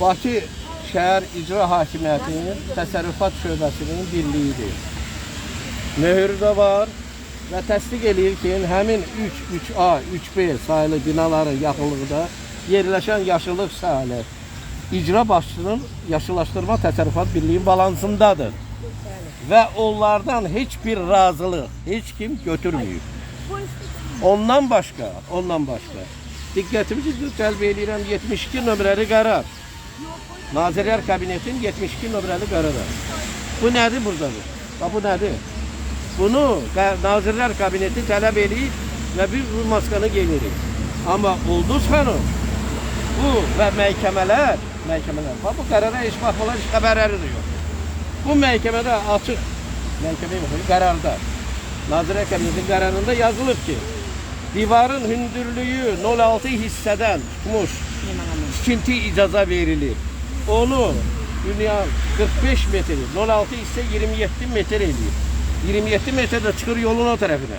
Bakı Şəhər İcra Hakimiyyətinin Təsərrüfat Şöbəsinin birliyidir. Möhür də var və təsdiq eləyir ki, həmin 3, 3A, 3B sayılı binaların yaxınlığında yerləşən yaşıllıq sahələri icra başçının Yaşıllaşdırma Təsərrüfat Birliğinin balansındadır. Və onlardan heç bir razılıq heç kim götürmüyor. Ondan başqa, ondan başqa. Diqqətimizi cəlb edirəm 72 nömrəli qərar. Nazirlər Kabinetinin 72 nömrəli qərarı. Bu nədir buradadır? Bax bu nədir? Bunu Nazirlər Kabineti tələb edir və biz bu maskanı giyinirik. Amma Ulduz xanım bu və məhkəmələr, məhkəmələr, bax bu qərara heç baxmalar, heç xəbərləri də. Bu məhkəmədə açıq, məhkəməyə baxın, qərarda, Nazirlər Kabinetinin qərarında yazılıb ki, divarın hündürlüyü 0.6 hissədən tutmuş tikinti icaza verilir. Onu dünya 45 metre, 0.6 hissə 27 metre eləyir. 27 metrede çıxır yolun o tərəfinə.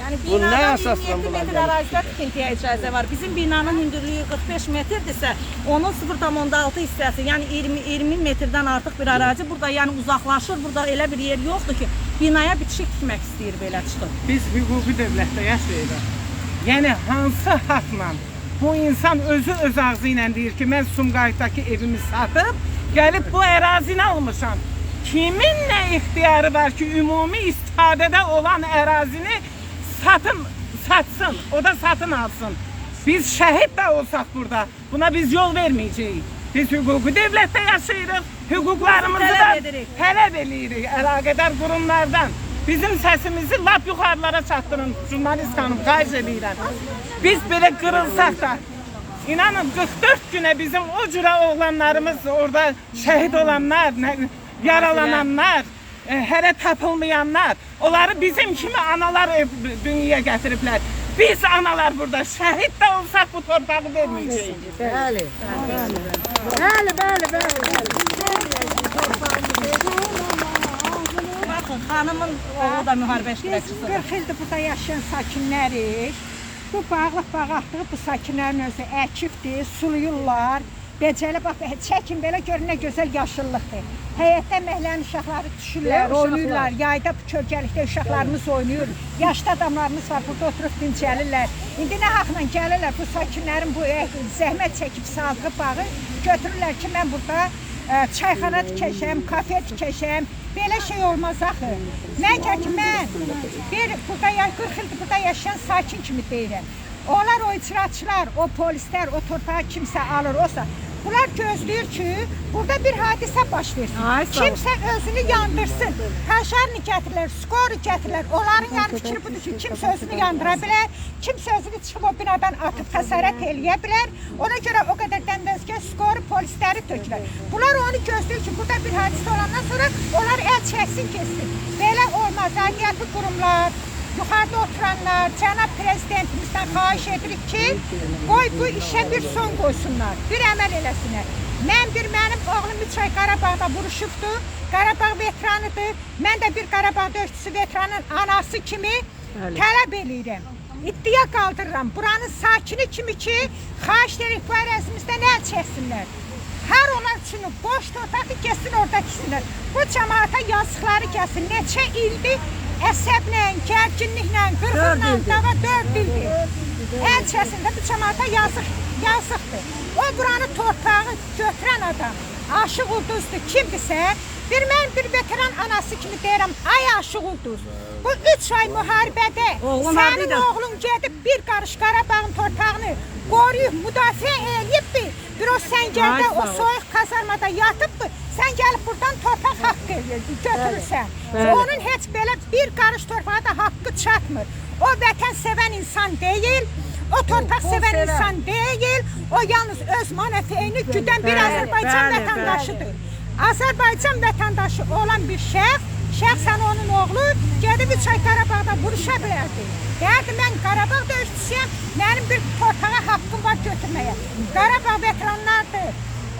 Yani Bu ne binadan esasla 27 bunlar metre arazide tikintiye icazə var. Bizim binanın hündürlüğü 45 metrdirsə, onun 0,6 hissəsi, yəni 20 20 metrdən artıq bir ərazi burada yəni uzaqlaşır. Burada elə bir yer yoxdur ki, binaya bitişik tikmək istəyir belə çıxıb. Biz hüquqi dövlətdə yaşayırıq. Yəni hansı haqla bu insan özü öz ağzı ilə deyir ki, mən Sumqayıtdakı evimi satıb, gəlib bu ərazini almışam. Kimin nə ixtiyarı var ki, ümumi istifadədə olan ərazini satın, satsın, o da satın alsın. Biz şəhid də olsaq burada, buna biz yol verməyəcəyik. Biz hüquqi dövlətdə yaşayırıq, hüquqlarımızı da tələb edirik. əlaqədar qurumlardan. Bizim səsimizi lap yuxarılara çatdırın jurnalist xanım, xahiş edirəm. Biz belə qırılsaq da İnanın 44 günə bizim o cürə oğlanlarımız orada şəhid olanlar, yaralananlar, e, hələ tapılmayanlar, onları bizim kimi analar dünyaya gətiriblər. Biz analar burada şəhid də olsaq bu torpağı verməyəcəyik. Bəli. Bəli, bəli, bəli. Baxın, xanımın oğlu da müharibə Biz iştirakçısıdır. 40 ildir burada yaşayan sakinlərik. Bu bağlıq bağatlığı bu sakinlərin özü əkibdir, suluyurlar. Becəli bax, çəkin belə gör nə gözəl yaşıllıqdır. Həyətdə məhəllənin uşaqları düşürlər, oynayırlar. Yayda bu kölgəlikdə uşaqlarımız oynayır. Yaşlı adamlarımız var, burada oturub dincəlirlər. İndi nə haqla gəlirlər bu sakinlərin bu eh, zəhmət çəkib saldığı bağı götürürlər ki, mən burada çayxana tikəcəm, kafe tikəcəm. Belə şey olmaz axı. Məgər ki mən bir burada ya 40 ildir burada yaşayan sakin kimi deyirəm. Onlar o icraçılar, o polislər, o torpağı kimsə alır, olsa Bunlar ki, burada bir hadisə baş versin. Ay, sağ ol. Kimsə özünü yandırsın. Kaşarını gətirirlər, skoru gətirirlər. Onların yəni fikri budur ki, kimsə özünü yandıra bilər, kimsə özünü çıxıb o binadan atıb xəsarət eləyə bilər. Ona görə o qədər dəndəzgə skoru polisləri tökürlər. Bunlar onu gözləyir ki, burada bir hadisə olandan sonra onlar əl çəksin, keçsin. Belə olmaz. Aidiyyatlı qurumlar, yuxarıda oturanlar, cənab prezidentimizdən xahiş edirik ki, qoy bu işə bir son qoysunlar, bir əməl eləsinlər. Mən bir mənim oğlum 3 ay Qarabağda vuruşubdu. Qarabağ veteranıdır. Mən də bir Qarabağ döyüşçüsü veteranın anası kimi tələb eləyirəm. İddia qaldırıram. Buranın sakini kimi ki, xahiş edirik bu ərazimizdən əl çəksinlər. Hər onlar üçün boş torpağı gəlsin orada tiksinlər. Bu cəmaata yazıqları gəlsin. Neçə ildir əsəblə, gərginliklə, qırğınla, dava 4 ildir. Əl çəsində bu cəmaata yazıq, yazıqdır. O buranı torpağı götürən adam, aşıq ulduzdur, kimdirsə, bir mən bir veteran anası kimi deyirəm, ay aşıq ulduz. Bu 3 ay müharibədə sənin oğlun gedib bir qarış Qarabağın torpağını qoruyub, müdafiə eləyibdi. Bir o səngərdə, o soyuq kazarmada yatıbdı. Sən gəlib buradan torpaq haqqı götürürsən. Bəli. Onun heç belə bir qarış torpağa da haqqı çatmır. O vətən sevən insan deyil. O torpaq sevən insan deyil. O yalnız öz mənafeyini güdən bir Azərbaycan vətəndaşıdır. Azərbaycan vətəndaşı olan bir şəxs, şəxsən onun oğlu gedib üç ay Qarabağda vuruşa bilərdi. Deyərdi, mən Qarabağ döyüşçüsüyəm, mənim bir torpağa haqqım var götürməyə. Qarabağ veteranlardır,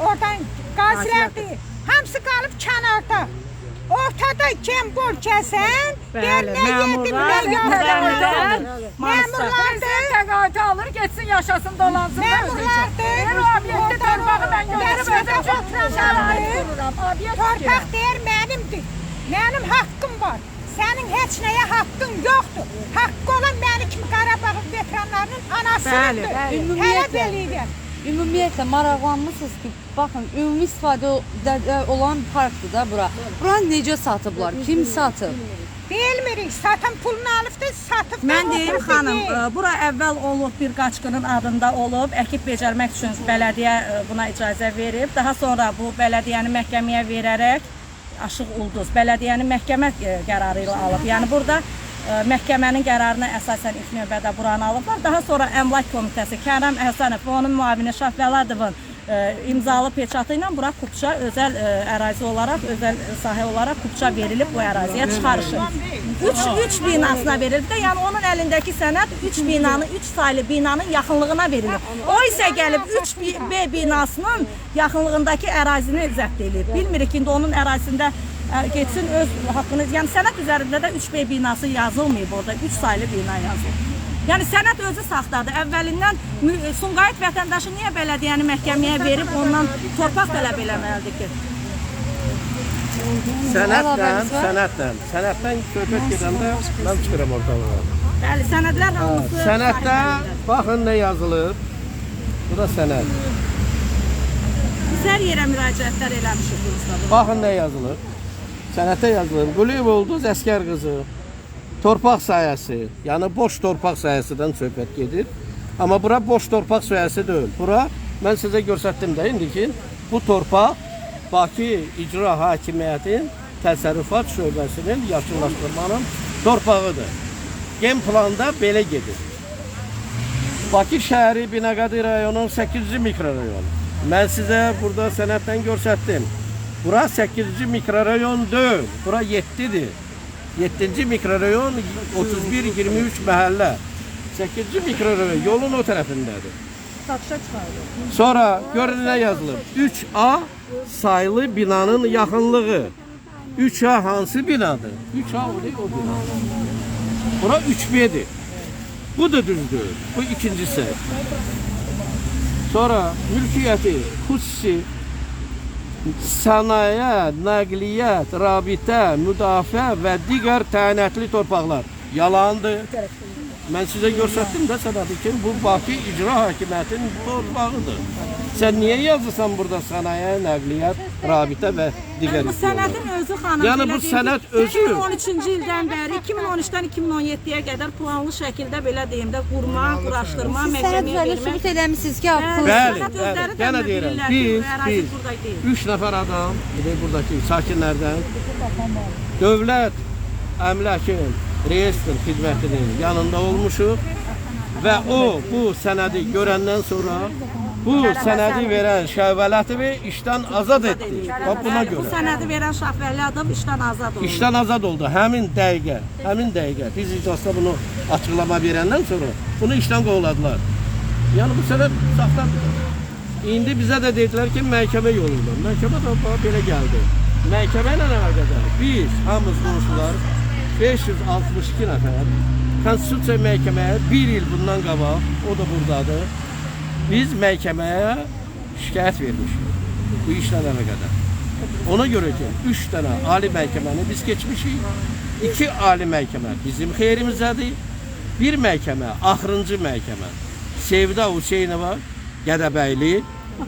oradan qazilərdir, hamısı qalıb kənarda. Ortada Cembor gəzən, Bəli, nə yedim, nə məmurlar, Məmurlardır. Təqaüdü alır, getsin yaşasın dolansın. Məmurlardır. Obyekti torpağı ben götürüp Vəzifədə Torpaq deyir mənimdir. Mənim haqqım var. Sənin heç nəyə haqqın yoxdur. Haqqı olan məni kimi Qarabağın veteranlarının anasıdır. Hələ Ümumiyyətlə. beləyirəm. Ümumiyyətlə maraqlanmısınız ki, baxın, ümumi istifadədə olan parkdır da bura. Buranı necə satıblar? Kim satıb? Bilmirik, satan pulunu alıbdı, satıb. Mən deyim xanım, deyir. e, bura əvvəl olub bir qaçqının adında olub, əkib becərmək üçün bələdiyyə e, buna icazə verib. Daha sonra bu bələdiyyəni məhkəməyə verərək Aşıq Ulduz bələdiyyənin məhkəmə e, qərarı ilə alıb. Yəni burada e, məhkəmənin qərarına əsasən ilk növbədə buranı alıblar. Daha sonra Əmlak Komitəsi Kərəm Həsənov və onun müavini Şah Vəladovun e, imzalı peçatı ilə bura Kupça özəl e, ərazi olaraq, özəl sahə olaraq Kupça verilib bu əraziyə çıxarışın. 3 3 binasına verilib də, yəni onun əlindəki sənəd 3 binanın, 3 saylı binanın yaxınlığına verilib. O isə gəlib 3 B binasının yaxınlığındakı ərazini zəbt eləyib. Bilmirik indi onun ərazisində ə, getsin öz haqqını, yəni sənəd üzərində də 3B binası yazılmayıb orada, 3 saylı bina yazılıb. Yəni sənəd özü saxtadır. Əvvəlindən mü- Sumqayıt vətəndaşı niyə bələdiyyəni məhkəməyə verib ondan torpaq tələb eləməlidir ki? Var? sənətlə. Sənətdən söhbət gedəndə mən çıxıram ortalığa. Bəli, sənədlər hamısı Sənətdə baxın nə yazılır. Bu da sənəd. Biz hər yerə müraciətlər eləmişik. Baxın nə yazılır. Sənətdə yazılır. Quliyev Ulduz əskər qızı. Torpaq sahəsi, yəni boş torpaq sahəsindən söhbət gedir. Amma bura boş torpaq sahəsi deyil. Bura mən sizə göstərdim də indi ki, bu torpaq Bakı İcra Hakimiyyətin təsərrüfat şöbəsinin yaşıllaşdırmanın torpağıdır. Gen planda belə gedir. Bakı şəhəri Binəqədi rayonunun 8-ci mikrorayon. Mən sizə burada sənəddən göstərdim. Bura 8-ci mikrorayon deyil. Bura 7-dir. 7-ci mikrorayon 31-23 məhəllə. 8-ci mikrorayon yolun o tərəfindədir. Sonra görün nə yazılıb? 3A saylı binanın yaxınlığı. 3A hansı binadır? 3A o deyil o bina. Bura 3B'dir. Bu da düzdür. Bu ikincisi. Sonra mülkiyyəti xüsusi sənaye, nəqliyyat, rabitə, müdafiə və digər təyinatlı torpaqlar. Yalandır. Mən sizə göstərdim də sənədi ki, bu Bakı İcra Hakimiyyətinin torpağıdır. Sən niyə yazırsan burada sənaye, nəqliyyat, rabitə və digər Bu sənədin özü xanım. Yəni bu sənəd özü- 2013-cü ildən bəri 2013-dən 2017-yə qədər planlı şəkildə belə deyim də qurma, quraşdırma, Sənəd məhkəməyə üzərində sübut vermək. eləmisiniz ki, haqlısınız. Bəli, sənəd bəli. Yenə nə deyirəm. Biz, biz burada deyil. 3 nəfər adam, bir buradakı sakinlərdən dövlət əmləkin reyestr xidmətinin yanında olmuşuq və o bu sənədi görəndən sonra bu sənədi verən Şəhvələtovu işdən azad etdi. Bax buna Bəli, Bu görə. sənədi verən Şahvəliyadov işdən azad oldu. İşdən azad oldu həmin dəqiqə, həmin dəqiqə. Biz iclasda bunu açıqlama verəndən sonra bunu işdən qovladılar. Yəni bu sənəd saxtadır. İndi bizə də dedilər ki, məhkəmə yolundan. Məhkəmə də belə gəldi. Məhkəmə ilə əlaqədar biz hamımız qonşular 562 nəfər Konstitusiya məhkəməyə 1 il bundan qabaq, o da burdadır. Biz məhkəməyə şikayət vermişik bu işlə əlaqədar. Ona görə ki, 3 dənə ali məhkəməni biz keçmişik. 2 ali məhkəmə bizim xeyrimizdədir. Bir məhkəmə, axırıncı məhkəmə Sevda Hüseynova Gədəbəyli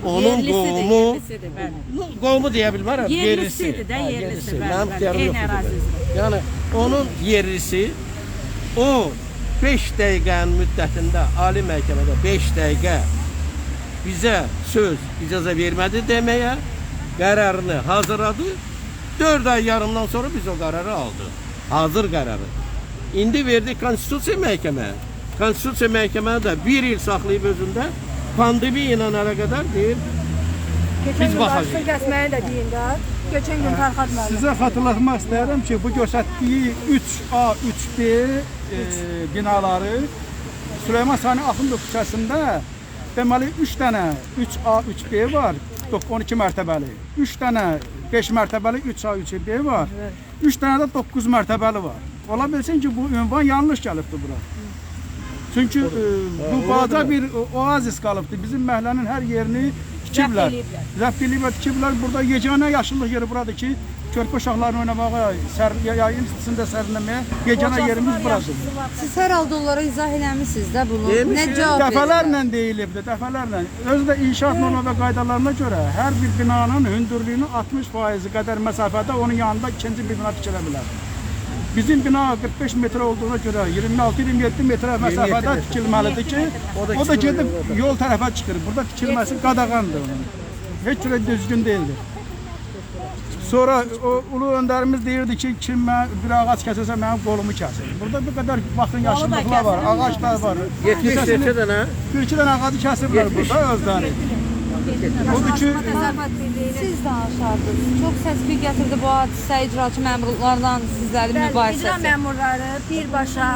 onun Yerlisidir, qohumu yerlisidir, bəli. qohumu deyə bilmərəm, Yerlisidir də, yerlisi, bəli, bəli, ixtiyarım eyni yoxdur. ərazi üzrə. Yəni onun yerlisi o 5 dəqiqənin müddətində ali məhkəmədə 5 dəqiqə bizə söz icazə vermədi deməyə qərarını hazırladı. 4 ay yarımdan sonra biz o qərarı aldıq. Hazır qərarı. İndi verdik Konstitusiya məhkəməyə. Konstitusiya məhkəməni də 1 il saxlayıb özündə pandemiya ilə əlaqədar deyir. Biz baxacağıq. kəsməyi də deyin də. Keçən gün müəllim. Sizə xatırlatmaq istəyirəm ki, bu göstərdiyi 3A, 3B e, binaları Süleyman Sani Axundov küçəsində deməli 3 dənə 3A, 3B var, 12 mərtəbəli. 3 dənə 5 mərtəbəli 3A, 3B var. 3 dənə də 9 mərtəbəli var. Ola bilsin ki, bu ünvan yanlış gəlibdi bura. Çünki e, bu balaca bir oazis qalıbdı. Bizim məhəllənin hər yerini tikiblər. Zəbt eləyiblər, tikiblər. Burada yeganə yaşıllıq yeri buradır ki, körpə uşaqların oynamağa, sər, yayın istisində sərinləməyə yeganə yerimiz buradır. Siz hər halda onlara izah eləmisiniz də bunu. Demişik, Nə cavab? Dəfələrlə deyilibdi, dəfələrlə. Özü də inşaat norma və qaydalarına görə hər bir binanın hündürlüyünün 60% qədər məsafədə onun yanında ikinci bir bina tikilə bilər. Bizim bina 45 metr olduğuna görə 26-27 metrə məsafədə tikilməlidir ki, O da o da yol tərəfə çıxır. Burada tikilməsi qadağandır onun. Heç cürə düzgün deyildir. Sonra o ulu öndərimiz deyirdi ki, kim mən bir ağac kəsəsə mənim qolumu kəsir. Burada bu qədər baxın yaşıllıqlar var, ağaclar var. 70 Neçəsini- neçə dənə? Bir iki dənə ağacı kəsiblər burada özləri. Odur ki, Siz danışardınız. Çox səs-küy gətirdi bu hadisə icraçı məmurlarla sizlərin icra mübahisəsi. məmurları birbaşa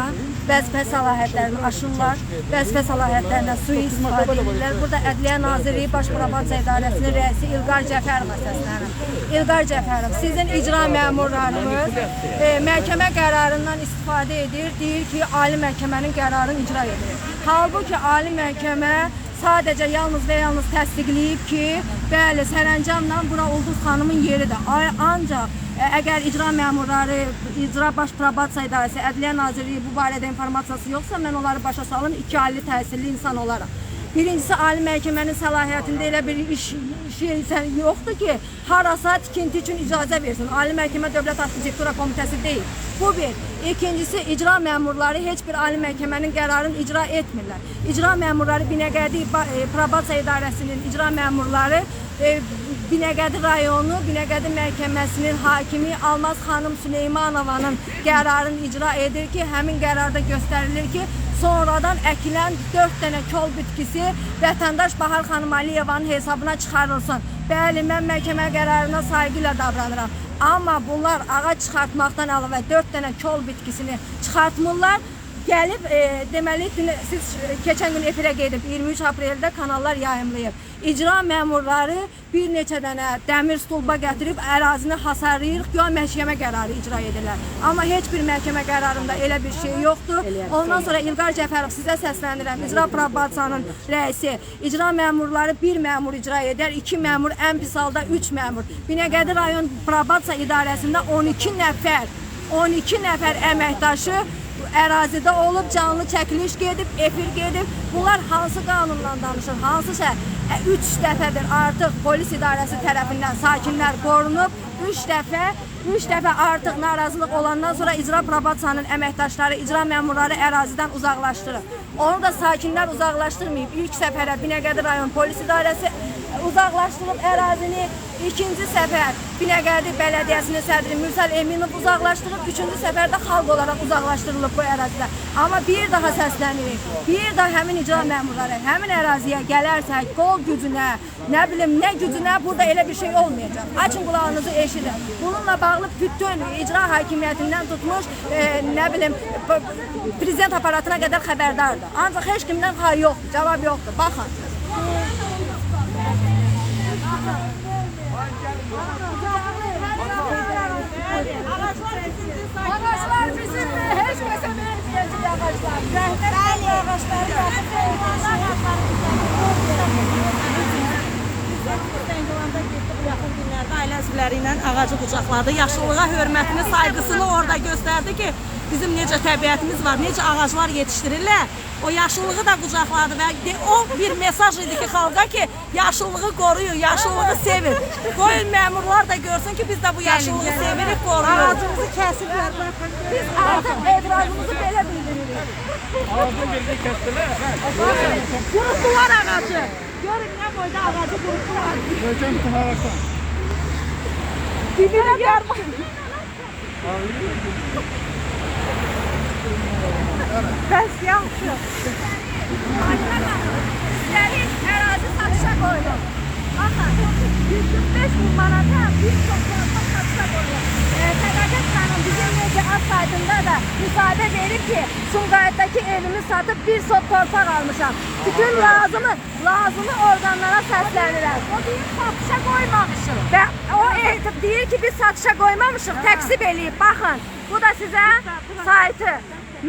vəzifə səlahiyyətlərini aşırlar, vəzifə səlahiyyətlərinə sui-istifadə edirlər. Burada Ədliyyə Nazirliyi Baş Prokurorluq İdarəsinin rəisi İlqar Cəfərova səslənir. İlqar Cəfərov, sizin icra məmurlarınız e, məhkəmə qərarından istifadə edir, deyir ki, ali məhkəmənin qərarını icra edir. Halbuki ali məhkəmə sadəcə yalnız və yalnız təsdiqləyib ki, bəli, sərəncamla bura Ulduz xanımın yeridir. Ancaq əgər icra məmurları, icra baş probasiya idarəsi, Ədliyyə Nazirliyi bu barədə informasiyası yoxsa mən onları başa salım iki ali təhsilli insan olaraq. Birincisi ali məhkəmənin səlahiyyətində elə bir iş şey yoxdur ki, harasa tikinti üçün icazə versin. Ali məhkəmə Dövlət Arxitektura Komitəsi deyil. Bu bir. İkincisi icra məmurları heç bir ali məhkəmənin qərarını icra etmirlər. İcra məmurları Binəqədi e, Probasiya İdarəsinin icra məmurları e, Binəqədi rayonu Binəqədi məhkəməsinin hakimi Almaz xanım Süleymanovanın qərarını icra edir ki, həmin qərarda göstərilir ki, sonradan əkilən 4 dənə kol bitkisi vətəndaş Bahar xanım Aliyevanın hesabına çıxarılsın. Bəli, mən məhkəmə qərarına sayğı ilə davranıram. Amma bunlar ağac çıxartmaqdan əlavə 4 dənə kol bitkisini çıxartmırlar. Gəlib e, deməli dün siz e, keçən gün efirə gedib 23 apreldə kanallar yayımlayıb. İcra məmurları bir neçə dənə dəmir stulba gətirib ərazini hasarlayır, güya məhkəmə qərarı icra edirlər. Amma heç bir məhkəmə qərarında elə bir şey yoxdur. Ondan sonra İlqar Cəfərov sizə səslənirəm. İcra probasiyanın rəisi. İcra məmurları bir məmur icra edər, iki məmur, ən pis halda 3 məmur. Binəqədi rayon probasiya idarəsində 12 nəfər 12 nəfər əməkdaşı ərazidə olub canlı çəkiliş gedib, efir gedib. Bunlar hansı qanunla danışır? Hansı şey? 3 dəfədir artıq polis idarəsi tərəfindən sakinlər qorunub. 3 dəfə 3 dəfə artıq narazılıq olandan sonra icra probasiyanın əməkdaşları, icra məmurları ərazidən uzaqlaşdırıb. Onu da sakinlər uzaqlaşdırmayıb. İlk səfərə Binəqədi rayon polis idarəsi uzaqlaşdırıb ərazini. İkinci səfər Binəqədi Bələdiyyəsinin sədri Mürsəl Eminov uzaqlaşdırıb, üçüncü səfərdə xalq olaraq uzaqlaşdırılıb bu ərazidə. Amma bir daha səslənirik. Bir daha həmin icra məmurları həmin əraziyə gələrsək, qol gücünə, nə bilim, nə gücünə burada elə bir şey olmayacaq. Açın qulağınızı eşidin. Bununla bağlı bütün icra hakimiyyətindən tutmuş, e, nə bilim, prezident aparatına qədər xəbərdardır. Ancaq heç kimdən xay yoxdur, cavab yoxdur. Baxın. Ağaçlar bizimdir. Heç kəsə verməyəcək ağaçlar. Bəli, ağaçlar. Zəngilanda getdi bu yaxın günlərdə ailə üzvləri ilə ağacı qucaqladı. Yaşıllığa hörmətini, sayğısını orada göstərdi ki, bizim necə təbiətimiz var, necə ağaclar yetişdirirlər. O yaşıllığı da qucaqladı və o bir mesaj idi ki, xalqa ki, yaşıllığı qoruyun, yaşıllığı sevin. Qoyun məmurlar da görsün ki, biz də bu yaşıllığı sevirik, qoruyuruq. Ağacımızı kəsiblər. Biz artıq etirazımızı belə bildiririk. Qurutdular ağacı. Görün nə boyda ağacı qurutdular. Möhkəm tutaraqsan. Dibini yarmaq. Bəs yaxşı. Sizləri ərazi satışa qoydum. Baxın, 145 min manata bir torpaq satışa qoydum. E, Ad saytında da müsaade verib ki, Sumqayıtdakı evimi satıb bir sok torpaq almışam. Bütün lazımı, lazımı orqanlara səslənirəm. O deyir satışa qoymamışıq. Və o ehtib deyir ki, biz satışa qoymamışıq, təksib eləyib. Baxın, bu da sizə saytı.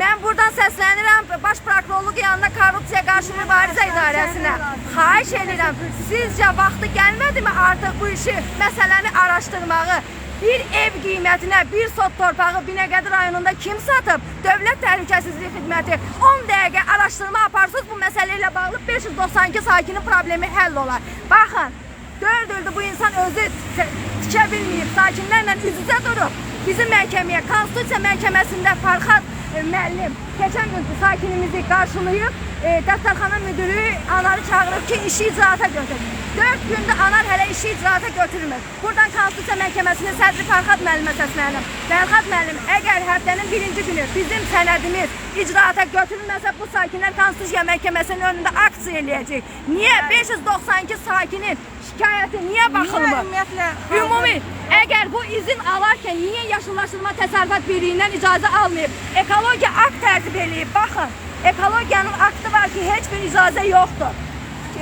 Mən buradan səslənirəm baş prokurorluq yanına korrupsiya qarşı mübarizə idarəsinə. Xahiş edirəm, sizcə vaxtı gəlmədimi artıq bu işi, məsələni araşdırmağı? Bir ev qiymətinə bir sot torpağı Binəqədi rayonunda kim satıb? Dövlət Təhlükəsizlik Xidməti 10 dəqiqə araşdırma aparsız bu məsələ ilə bağlı 592 sakinin problemi həll olar. Baxın, 4 ildir bu insan özü tikə bilməyib, sakinlərlə üz-üzə durub. Bizim məhkəməyə, Konstitusiya məhkəməsində Farxad e, müəllim keçən gün sakinimizi qarşılayıb, e, dəftərxana müdürü anarı çağırıb ki, işi icraata götür. 4 gündür anar hələ işi icraata götürmür. Buradan Konstitusiya məhkəməsinin sədri Farxad müəllimə səslənirəm. Farxad müəllim, əgər həftənin birinci günü bizim sənədimiz icraata götürülməsə bu sakinlər Konstitusiya məhkəməsinin önündə aksiya eləyəcək. Niyə 592 sakinin şikayəti niyə baxılmır? Ümumiyyətlə Ümumi, əgər bu izin alarkən niyə yaşıllaşdırma təsərrüfat birliyindən icazə almayıb? Ekologiya akt tərtib eləyib. Baxın, ekologiyanın aktı var ki, heç bir icazə yoxdur.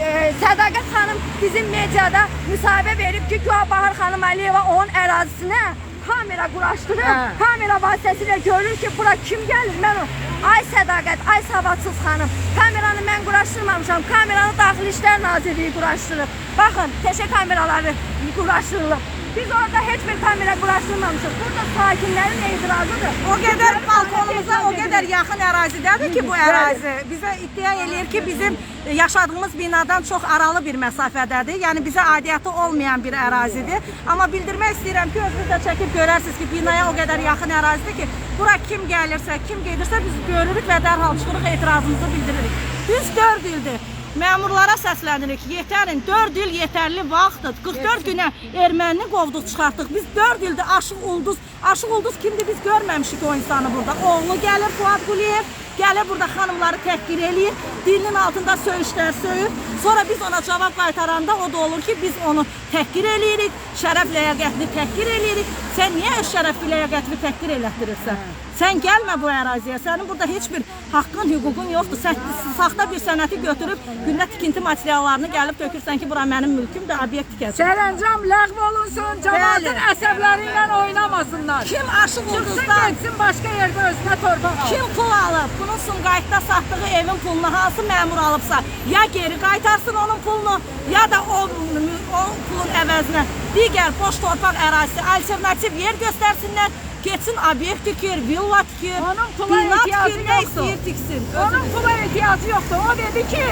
Ee, Sədaqət xanım bizim mediada müsahibə verib ki, Güya Bahar xanım Əliyeva onun ərazisinə kamera quraşdırıb, kamera vasitəsilə görür ki, bura kim gəlir? Mən o Ay Sədaqət, ay savadsız xanım, kameranı mən quraşdırmamışam. Kameranı Daxili İşlər Nazirliyi quraşdırıb. Baxın, teşə kameraları quraşdırılıb. Biz orada heç bir kamera quraşdırmamışıq. Burada sakinlərin etirazıdır. O qədər balkonumuza o qədər yaxın ərazidədir ki, bu ərazi. Bizə iddia eləyir ki, bizim yaşadığımız binadan çox aralı bir məsafədədir. Yəni bizə aidiyyəti olmayan bir ərazidir. Amma bildirmək istəyirəm ki, özünüz də çəkib görərsiniz ki, binaya o qədər yaxın ərazidir ki, bura kim gəlirsə, kim gedirsə biz görürük və dərhal çıxırıq etirazımızı bildiririk. Düz 4 ildir. Məmurlara səslənirik. Yetərin 4 il yetərli vaxtdır. 44 günə erməni qovduq, çıxartdıq. Biz 4 ildir Aşıq Ulduz, Aşıq Ulduz kimdir biz görməmişik o insanı burada. Oğlu gəlir Fuad Quliyev, gəlir burada xanımları təhqir eləyir, dilinin altında söyüşlər söyür. Sonra biz ona cavab qaytaranda o da olur ki, biz onu təhqir eləyirik, şərəf ləyaqətini təhqir eləyirik. Sən niyə şərəf ləyaqətini təhqir elətdirirsən? Sən gəlmə bu əraziyə. Sənin burada heç bir haqqın, hüququn yoxdur. Sən saxta bir sənəti götürüb gündə tikinti materiallarını gəlib tökürsən ki, bura mənim mülkümdür, obyekt tikəcəm. Sərəncam ləğv olunsun, cəmaətin əsəbləri ilə oynamasınlar. Kim aşıq ulduzdan getsin başqa yerdə özünə torpaq alsın. Kim pul alıb? Bunun Sumqayıtda satdığı evin pulunu hansı məmur alıbsa, ya geri qaytarsın onun pulunu, ya da o, o pulun əvəzinə digər boş torpaq ərazisi, alternativ yer göstərsinlər. Getsin obyekt tikir, villa tikir, Onun pula bina yoxdur. istəyir tiksin. Onun pula ehtiyacı yoxdur. O dedi ki,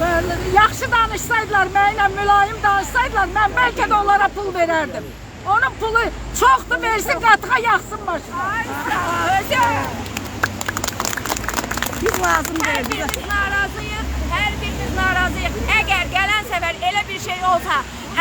"Böyle yaxşı danışsaydılar, mənimlə mülayim danışsaydılar, mən bəlkə də onlara pul verərdim. Onun pulu çoxdur, versin qatığa yaxsın başına. Biz lazım Hər deyil. bizə. birimiz narazıyıq, hər birimiz narazıyıq. Əgər gələn səfər elə bir şey olsa,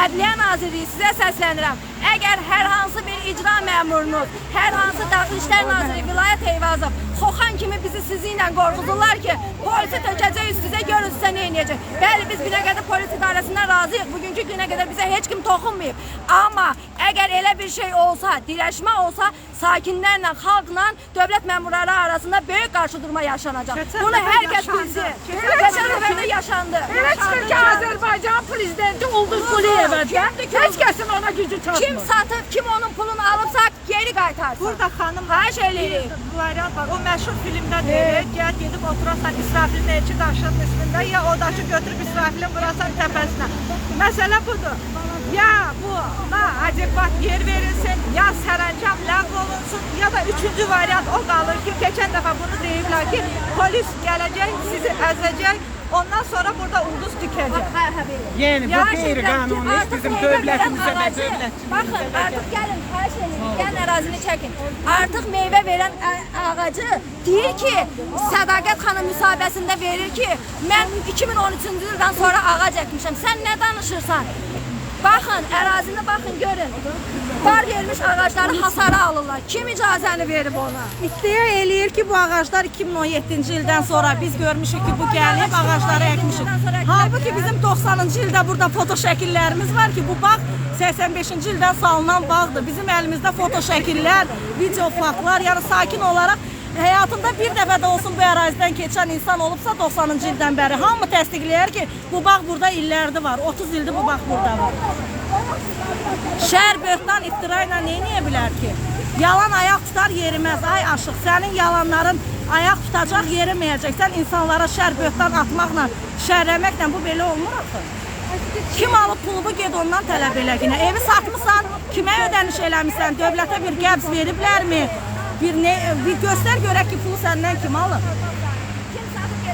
Ədliyyə Nazirliyi sizə səslənirəm. Əgər hər hansı bir icra məmurunuz, hər hansı Daxili İşlər Naziri Vilayət Eyvazov Xoxan kimi bizi sizi ilə qorxudurlar ki, polisi tökəcək üstünüzə görün sizə nə edəcək. Bəli, biz Binəqədi polis idarəsindən razıyıq. Bugünkü günə qədər bizə heç kim toxunmayıb. Amma əgər elə bir şey olsa, dirəşmə olsa, sakinlərlə, xalqla dövlət məmurları arasında böyük qarşıdurma yaşanacaq. Keçən Bunu hər kəs bilsin. Keçən Keçən dəfə də yaşandı. Elə çıxır ki, Azərbaycan prezidenti Ulduz Quliyevədir. Heç kəsin ona gücü çatmır. Kim satıb, kim onun pulunu alıbsa geri qaytarsın. Burada xanım Xahiş eləyirik. variant var. O məşhur filmdə deyir, gəl gedib oturasan İsrafilin elçi daşının üstündə, ya o daşı götürüb İsrafilin vurasan təpəsinə. Məsələ budur. Ya bu na adekvat yer verilsin, ya sərəncam ləğv olunsun, ya da üçüncü variant o qalır ki, keçən dəfə bunu deyiblər ki, polis gələcək, sizi əzəcək, ondan sonra burada ulduz belə. Yəni bu qeyri-qanuni artık bizim dövlətimizə və dövlətçimizə Bakın artık gelin xahiş edin. Gəlin ərazini çəkin. Artıq meyvə verən ə- ağacı deyir ki, Sədaqət xanım müsahibəsində verir ki, mən 2013-cü ildən sonra ağac əkmişəm. Sən nə danışırsan? Baxın, ərazini baxın, görün. Var vermiş ağacları hasara alırlar. Kim icazəni verib ona? İddia eləyir ki, bu ağaclar 2017-ci ildən sonra biz görmüşük ki, bu gəlib ağacları əkmişik. Halbuki bizim 90-cı ildə burada foto şəkillərimiz var ki, bu bağ 85-ci ildən salınan bağdır. Bizim əlimizdə foto şəkillər, video faktlar, yəni sakin olaraq həyatında bir dəfə də olsun bu ərazidən keçən insan olubsa 90-cı ildən bəri hamı təsdiqləyər ki, bu bağ burada illərdir var. 30 ildir bu bağ burada var. Şəhər böhtan iftira ilə bilər ki? Yalan ayaq tutar yeriməz. Ay aşıq, sənin yalanların ayaq tutacaq yeriməyəcək. Sən insanlara şər böhtan atmaqla, şərləməklə bu belə olmur axı. Kim alıb pulumu ged ondan tələb elə yine. Evi satmısan, kimə ödəniş eləmisən? Dövlətə bir qəbz veriblərmi? Bir ne bir göstər görək ki, pulu səndən kim alıb?